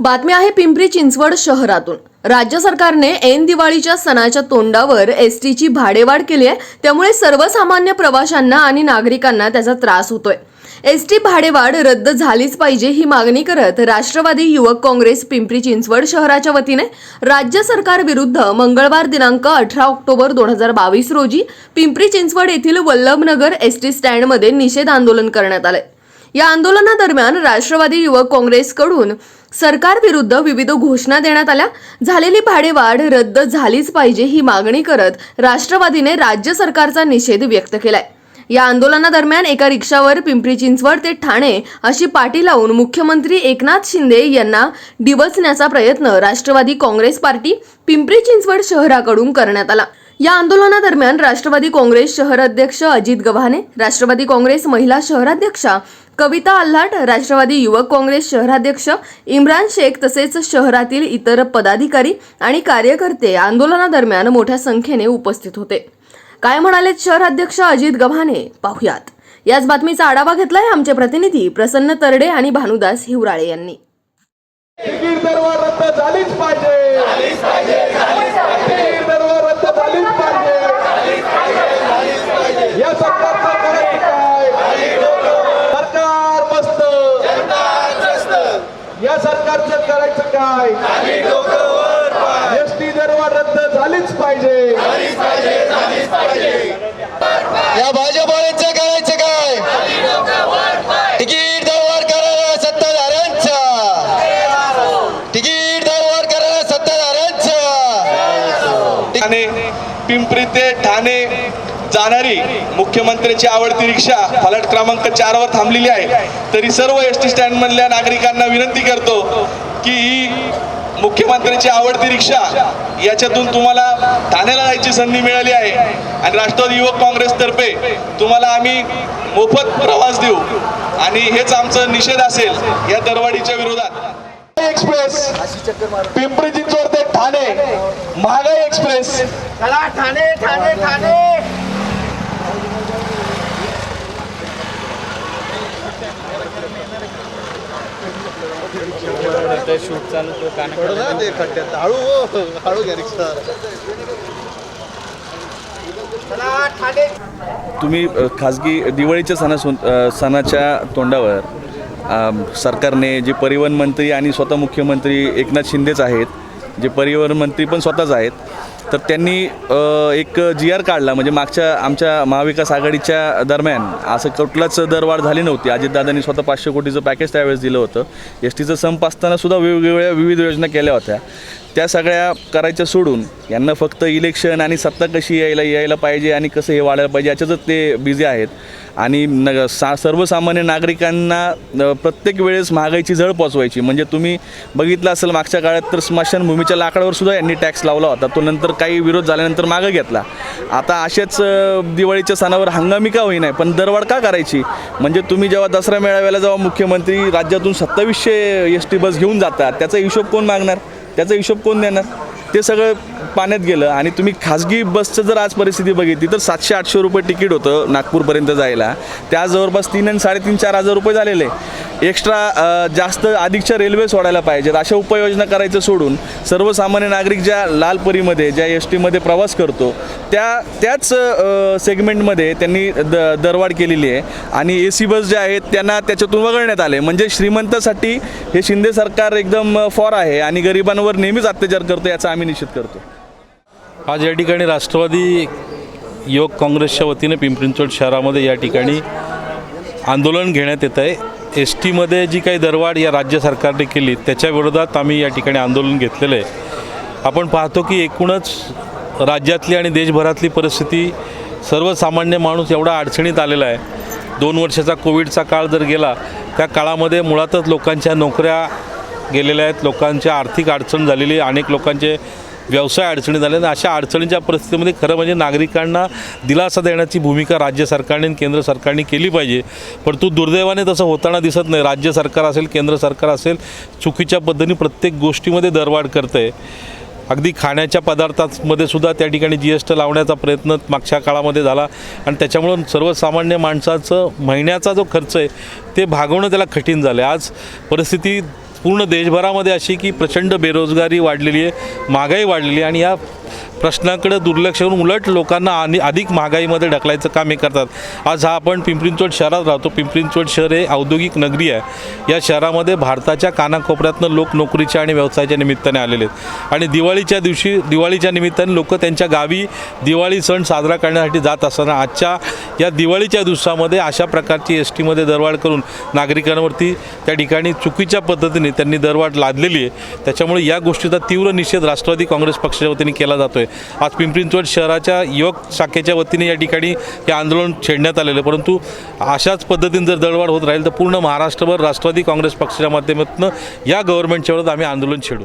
बातमी आहे पिंपरी चिंचवड शहरातून. राज्य सरकारने ऐन दिवाळीच्या सणाच्या तोंडावर एस टीची भाडेवाढ केली आहे. त्यामुळे सर्वसामान्य प्रवाशांना आणि नागरिकांना त्याचा त्रास होतोय. एस टी भाडेवाढ रद्द झालीच पाहिजे ही मागणी करत राष्ट्रवादी युवक काँग्रेस पिंपरी चिंचवड शहराच्या वतीने राज्य सरकार विरुद्ध मंगळवार दिनांक अठरा ऑक्टोबर दोन हजार बावीस रोजी पिंपरी चिंचवड येथील वल्लभनगर एस टी स्टँडमध्ये निषेध आंदोलन करण्यात आलंय. या आंदोलनादरम्यान राष्ट्रवादी युवक काँग्रेसकडून सरकारविरुद्ध विविध घोषणा देण्यात आल्या. झालेली भाडेवाढ रद्द झालीच पाहिजे ही मागणी करत राष्ट्रवादीने राज्य सरकारचा निषेध व्यक्त केलाय. या आंदोलनादरम्यान एका रिक्षावर पिंपरी चिंचवड ते ठाणे अशी पाटी लावून मुख्यमंत्री एकनाथ शिंदे यांना डिवचण्याचा प्रयत्न राष्ट्रवादी काँग्रेस पार्टी पिंपरी चिंचवड शहराकडून करण्यात आला. या आंदोलनादरम्यान राष्ट्रवादी काँग्रेस शहर अध्यक्ष अजित गव्हाणे राष्ट्रवादी काँग्रेस महिला शहराध्यक्षा कविता आल्हाट राष्ट्रवादी युवक काँग्रेस शहराध्यक्ष इम्रान शेख तसेच शहरातील इतर पदाधिकारी आणि कार्यकर्ते आंदोलनादरम्यान मोठ्या संख्येने उपस्थित होते. काय म्हणालेत शहराध्यक्ष अजित गव्हाणे? पाहुयात. याच बातमीचा आढावा घेतलाय आमचे प्रतिनिधी प्रसन्न तरडे आणि भानुदास हिवराळे यांनी तिकीट दरवाढ रद्द झालीच पाहिजे तिकीट दरवाढ रद्द झालीच पाहिजे या सरकारचं करायचं काय सरकार मस्त या सरकारचं करायचं काय एस टी दरवाढ रद्द झालीच पाहिजे. या भाजपवाल्यांचं करायचं काय? तिकीट दरवाढ करायला सत्ताधाऱ्यांचा. तिकीट दरवाढ करायला सत्ताधाऱ्यांचा. ठाणे पिंपरी ते ठाणे जाणारी मुख्यमंत्र्याची आवडती रिक्षा फलाट क्रमांक चार वर थांबलेली आहे. तरी सर्व एस टी स्टँड मधल्या नागरिकांना विनंती करतो की ही मुख्यमंत्र्याची आवडती रिक्षा याच्यातून तुम्हाला ठाण्याला जायची संधी मिळाली आहे. आणि राष्ट्रवादी युवक काँग्रेसतर्फे तुम्हाला आम्ही मोफत प्रवास देऊ. आणि हेच आमचं निषेध असेल या दरवाढीच्या विरोधात. एक्सप्रेस पिंपरी चिंचवड ते ठाणे महागाई एक्सप्रेस. चला ठाणे ठाणे. ठाणे चला ठाणे. तुम्ही अ, खाजगी दिवाळीच्या सणासून अ, सणाच्या तोंडावर सरकारने जे परिवहन मंत्री आणि स्वतः मुख्यमंत्री एकनाथ शिंदेच आहेत जे परिवहन मंत्री पण स्वतःच आहेत तर त्यांनी एक जी आर काढला म्हणजे मागच्या आमच्या महाविकास आघाडीच्या दरम्यान. असं कुठलाच दरवाढ झाली नव्हती. अजितदादांनी स्वतः पाचशे कोटीचं पॅकेज त्यावेळेस दिलं होतं. एस टीचं संप असतानासुद्धा वेगवेगळ्या विविध योजना केल्या होत्या. त्या सगळ्या करायच्या सोडून यांना फक्त इलेक्शन आणि सत्ता कशी यायला यायला पाहिजे आणि कसं हे वाढायला पाहिजे याच्यातच ते बिझी आहेत. आणि न सा सर्वसामान्य नागरिकांना प्रत्येक वेळेस महागाईची झळ पोचवायची. म्हणजे तुम्ही बघितलं असेल मागच्या काळात तर स्मशानभूमीच्या लाकडावर सुद्धा यांनी टॅक्स लावला होता. तो नंतर काही विरोध झाल्यानंतर मागं घेतला. आता असेच दिवाळीच्या सणावर हंगामी का होईना पण दरवाढ का करायची? म्हणजे तुम्ही जेव्हा दसरा मेळाव्याला जेव्हा मुख्यमंत्री राज्यातून सत्तावीसशे एस टी बस घेऊन जातात त्याचा हिशोब कोण मागणार? त्याचा हिशोब कोण देणार? ते सगळं पाण्यात गेलं आणि तुम्ही खाजगी बसचं जर आज परिस्थिती बघितली तर सातशे आठशे रुपये तिकीट होतं नागपूरपर्यंत जायला. त्या जवळपास तीन आणि साडेतीन चार हजार रुपये झालेले. आहे एक्स्ट्रा जास्त अधिकच्या रेल्वे सोडायला पाहिजेत. अशा उपाययोजना करायचं सोडून सर्वसामान्य नागरिक ज्या लालपरीमध्ये ज्या एस टीमध्ये प्रवास करतो त्या त्याच सेगमेंटमध्ये त्यांनी द दरवाढ केलेली आहे. आणि ए सी बस ज्या आहेत त्यांना त्याच्यातून वगळण्यात आले म्हणजे श्रीमंतासाठी हे शिंदे सरकार एकदम फॉर आहे आणि गरिबांवर नेहमीच अत्याचार करतो याचा आम्ही निषेध करतो. आज या ठिकाणी राष्ट्रवादी युवक काँग्रेसच्या वतीने पिंपरी चिंचवड शहरामध्ये या ठिकाणी आंदोलन घेण्यात येत आहे. एस टीमध्ये जी काही दरवाढ या राज्य सरकारने केली त्याच्या विरोधात आम्ही या ठिकाणी आंदोलन घेतलेलं आहे. आपण पाहतो की एकूणच राज्यातली आणि देशभरातली परिस्थिती सर्वसामान्य माणूस एवढा अडचणीत आलेला आहे. दोन वर्षाचा कोविडचा काळ जर गेला त्या काळामध्ये मुळातच लोकांच्या नोकऱ्या गेलेल्या आहेत लोकांच्या आर्थिक अडचण झालेली आहे अनेक लोकांचे व्यवसाय अडचणी झाल्या आणि अशा अडचणीच्या परिस्थितीमध्ये खरं म्हणजे नागरिकांना दिलासा देण्याची भूमिका राज्य सरकारने आणि केंद्र सरकारने केली पाहिजे. परंतु दुर्दैवाने तसं होताना दिसत नाही. राज्य सरकार असेल केंद्र सरकार असेल चुकीच्या पद्धतीने प्रत्येक गोष्टीमध्ये दरवाढ करतं आहे अगदी खाण्याच्या पदार्थांमध्ये सुद्धा त्या ठिकाणी जी एस टी लावण्याचा प्रयत्न मागच्या काळामध्ये झाला. आणि त्याच्यामुळं सर्वसामान्य माणसाचं महिन्याचा जो खर्च आहे ते भागवणं त्याला कठीण झालं आहे आज परिस्थिती पूर्ण देशभरामध्ये अशी की प्रचंड बेरोजगारी वाढलेली आहे महागाई वाढलेली आहे आणि या प्रश्नाकडे दुर्लक्ष करून उलट लोकांना आणि अधिक महागाईमध्ये ढकलायचं काम हे करतात. आज हा आपण पिंपरी चिंचवड शहरात राहतो. पिंपरी चिंचवड शहर हे औद्योगिक नगरी आहे. या शहरामध्ये भारताच्या कानाकोपऱ्यातनं लोक नोकरीच्या आणि व्यवसायाच्या निमित्ताने आलेले आहेत. आणि दिवाळीच्या दिवशी दिवाळीच्या निमित्ताने लोक त्यांच्या गावी दिवाळी सण साजरा करण्यासाठी जात असताना आजच्या या दिवाळीच्या दिवसामध्ये अशा प्रकारची एस टीमध्ये दरवाढ करून नागरिकांवरती त्या ठिकाणी चुकीच्या पद्धतीने त्यांनी दरवाढ लादलेली आहे. त्याच्यामुळे या गोष्टीचा तीव्र निषेध राष्ट्रवादी काँग्रेस पक्षाच्या वतीने केला जातो आहे आज पिंपरी चिंचवड शहराच्या युवक शाखेच्या वतीने या ठिकाणी हे आंदोलन छेडण्यात आलेलं आहे. परंतु अशाच पद्धतीने जर दरवाढ होत राहील तर पूर्ण महाराष्ट्रभर राष्ट्रवादी काँग्रेस पक्षाच्या माध्यमातून या गव्हर्नमेंटच्या विरोधात आम्ही आंदोलन छेडू.